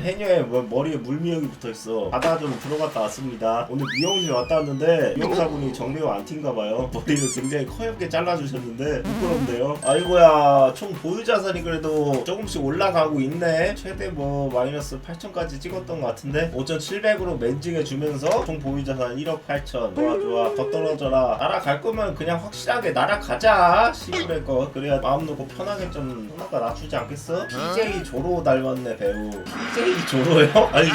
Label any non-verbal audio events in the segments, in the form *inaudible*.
해녀에 뭐 머리에 물미역이 붙어있어. 바다 좀 들어갔다 왔습니다. 오늘 미용실 왔다 왔는데 미용사분이 정리가 안 튄가 봐요. 머리를 굉장히 커엽게 잘라주셨는데 부끄럽네요. 아이고야 총 보유 자산이 그래도 조금씩 올라가고 있네. 최대 뭐 마이너스 8천까지 찍었던 것 같은데 5,700으로 맨징해 주면서 총 보유 자산 1억 8천. 좋아 좋아. 더 떨어져라. 날아갈 거면 그냥 확실하게 날아가자. 시골의 거. 그래야 마음 놓고 편하게 좀 혼나가 낮추지 않겠어? BJ 조로 닮았네 배우. BJ 조로요? *laughs* 아니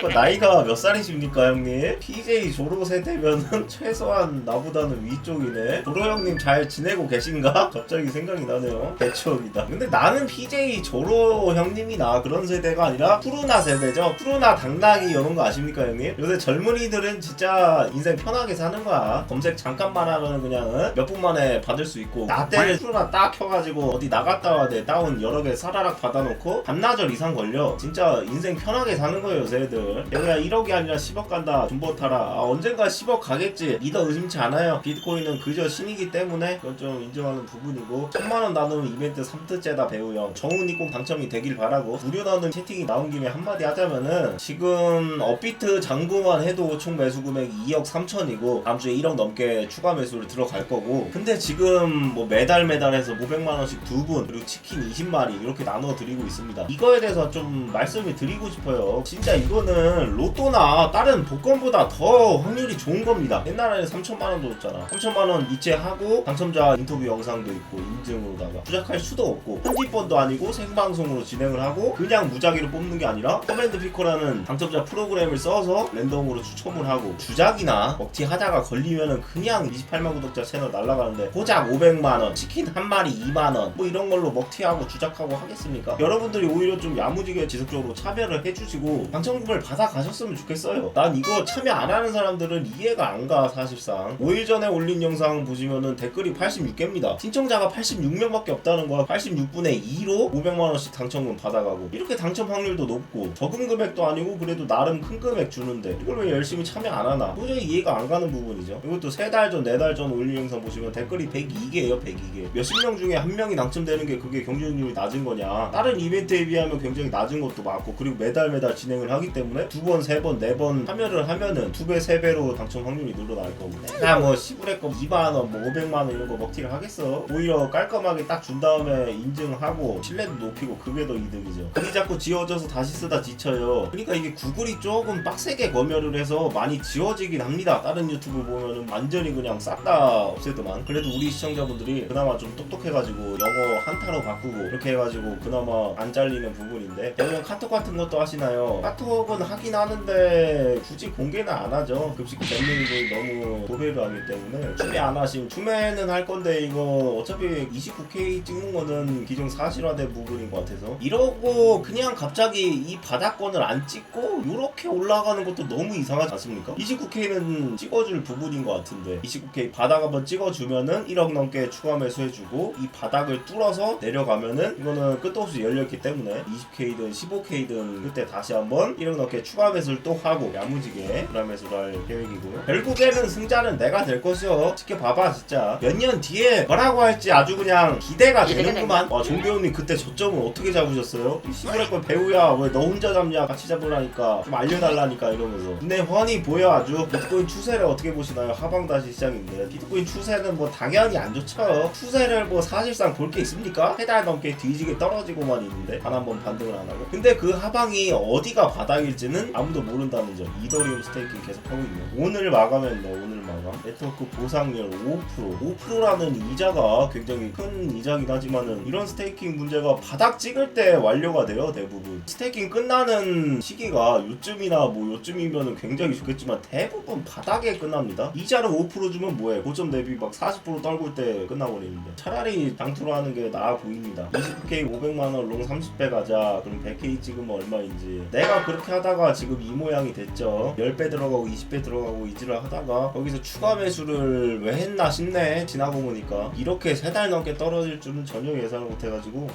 거 나이가 몇 살이십니까 형님? BJ 조로 세대면은 *laughs* 최소한 나보다는 위쪽이네 조로 형님 잘 지내고 계신가? *laughs* 갑자기 생각이 나네요 개추억이다 근데 나는 BJ 조로 형님이나 그런 세대가 아니라 푸르나 세대죠 푸르나 당나귀 이런 거 아십니까 형님? 요새 젊은이들은 진짜 인생 편하게 사는 거야 검색 잠깐만 하면 그냥 어? 몇분 만에 받을 수 있고 나 때는 푸르나 딱 켜가지고 어디 나갔다 와야 돼 다운 여러 개 사라락 받아놓고 반나절 이상 걸려 진짜 인생 편하게 사는 거예요 요새 애들. 내가 1억이 아니라 10억 간다. 존버 타라. 아, 언젠가 10억 가겠지. 믿어 의심치 않아요. 비트코인은 그저 신이기 때문에 그건 좀 인정하는 부분이고 천만원 나누는 이벤트 3트째다 배우형. 정훈이 꼭 당첨이 되길 바라고. 무료 나누는 채팅이 나온 김에 한마디 하자면은 지금 업비트 잔고만 해도 총 매수 금액이 2억 3천이고 다음 주에 1억 넘게 추가 매수를 들어갈 거고. 근데 지금 뭐 매달 매달 해서 500만 원씩 두 분 그리고 치킨 20마리 이렇게 나눠 드리고 있습니다. 이거에 대해서 좀 말씀을 드리 고 싶어요. 진짜 이거는 로또나 다른 복권보다 더 확률이 좋은 겁니다. 옛날에는 3천만 원 도 줬잖아. 3천만 원 이체하고 당첨자 인터뷰 영상도 있고 인증으로다가 부작할 수도 없고 편집본도 아니고 생방송으로 진행을 하고 그냥 무작위로 뽑는 게 아니라 커맨드 피커라는 당첨자 프로그램을 써서 랜덤으로 추첨을 하고 주작이나 먹튀 하다가 걸리면은 그냥 28만 구독자 채널 날라가는데 고작 500만 원 치킨 한 마리 2만 원 뭐 이런 걸로 먹튀하고 주작하고 하겠습니까? 여러분들이 오히려 좀 야무지게 지속적으로 참여를 해주시고 당첨금을 받아 가셨으면 좋겠어요. 난 이거 참여 안 하는 사람들은 이해가 안 가 사실상 5일 전에 올린 영상 보시면은 댓글이 86개입니다. 신청자가 86명밖에 없다는 거야. 86분의 2로 500만 원씩 당첨금 받아가고 이렇게 당첨 확률도 높고 적은 금액도 아니고 그래도 나름 큰 금액 주는데 이걸 왜 열심히 참여 안 하나? 도저히 이해가 안 가는 부분이죠. 이것도 세달 전, 네달전 올린 영상 보시면 댓글이 102개예요, 102개. 몇십 명 중에 한 명이 당첨되는 게 그게 경쟁률이 낮은 거냐? 다른 이벤트에 비하면 굉장히 낮은 것도 많고 그리고 매달 매달 진행을 하기 때문에 두 번, 세 번, 네 번 참여를 하면은 두 배, 세 배로 당첨 확률이 늘어날 거고. 내가 뭐 시부레 거 2만 원, 뭐 500만 원 이런 거 먹튀를 하겠어? 오히려 깔끔하게 딱 준 다음에 인증하고 신뢰도 높이고 그게 더 이득이죠. 글이 자꾸 지워져서 다시 쓰다 지쳐요. 그러니까 이게 구글이 조금 빡세게 검열을 해서 많이 지워지긴 합니다. 다른 유튜브 보면은 완전히 그냥 싹 다 없애더만. 그래도 우리 시청자분들이 그나마 좀 똑똑해가지고 영어 한타로 바꾸고 이렇게 해가지고 그나마 안 잘리는 부분인데 여러분 카톡 같은 것도 하시나요? 카톡은 하긴 하는데 굳이 공개는 안 하죠. 급식 밴딩이 너무 도배를 하기 때문에 추매 안 하시면 추매는 할 건데 이거 어차피 29K 찍는 거는 기존 사실화된 부분인 것 같아서 이러고 그냥 갑자기 이 바닥권을 안 찍고 이렇게 올라가는 것도 너무 이상하지 않습니까? 29K는 찍어줄 부분인 것 같은데 29K 바닥 한번 찍어주면은 1억 넘게 추가 매수해주고 이 바닥을 뚫어서 내려가면은 이거는 끝도 없이 열렸기 때문에 20K든 15K든 그때 다시 한번 1억 넘게 추가 매수를 또 하고 야무지게 추가 매수를 할 계획이고요. 결국에는 승자는 내가 될 것이요. 지켜봐봐 진짜. 몇 년 뒤에 뭐라고 할지 아주 그냥 기대가 되는구만. 와 종배우님 그때 저점을 어떻게 잡으셨어요? 이 시골의 배우야. 왜 너 혼자 잡냐? 같이 잡으라니까. 좀 알려달라니까 이러면서. 근데 훤히 보여 아주 비트코인 추세를 어떻게 보시나요? 하방 다시 시작인데. 비트코인 추세는 뭐 당연히 안 좋죠. 추세를 뭐 사실상 볼 게 있습니까? 세 달 넘게 뒤지게 떨어지고만 있는데. 단 한 번 반등을 안 하고. 근데 그 하방 이 어디가 바닥일지는 아무도 모른다는 점. 이더리움 스테이킹 계속 하고 있네요. 오늘 마감했네 오늘 마감. 네트워크 보상률 5% 5%라는 이자가 굉장히 큰 이자긴 하지만은 이런 스테이킹 문제가 바닥 찍을 때 완료가 돼요 대부분. 스테이킹 끝나는 시기가 요쯤이나 뭐 요쯤이면은 굉장히 좋겠지만 대부분 바닥에 끝납니다. 이자를 5% 주면 뭐해? 고점 대비 막 40% 떨굴 때 끝나버리는데. 차라리 장투로 하는 게 나아 보입니다. 29K 500만원 롱 30배 가자. 그럼 100K 찍으면 얼마인지. 내가 그렇게 하다가 지금 이 모양이 됐죠. 10배 들어가고 20배 들어가고 이지를 하다가 거기서 추가 매수를 왜 했나 싶네 지나고 보니까. 이렇게 세 달 넘게 떨어질 줄은 전혀 예상을 못해가지고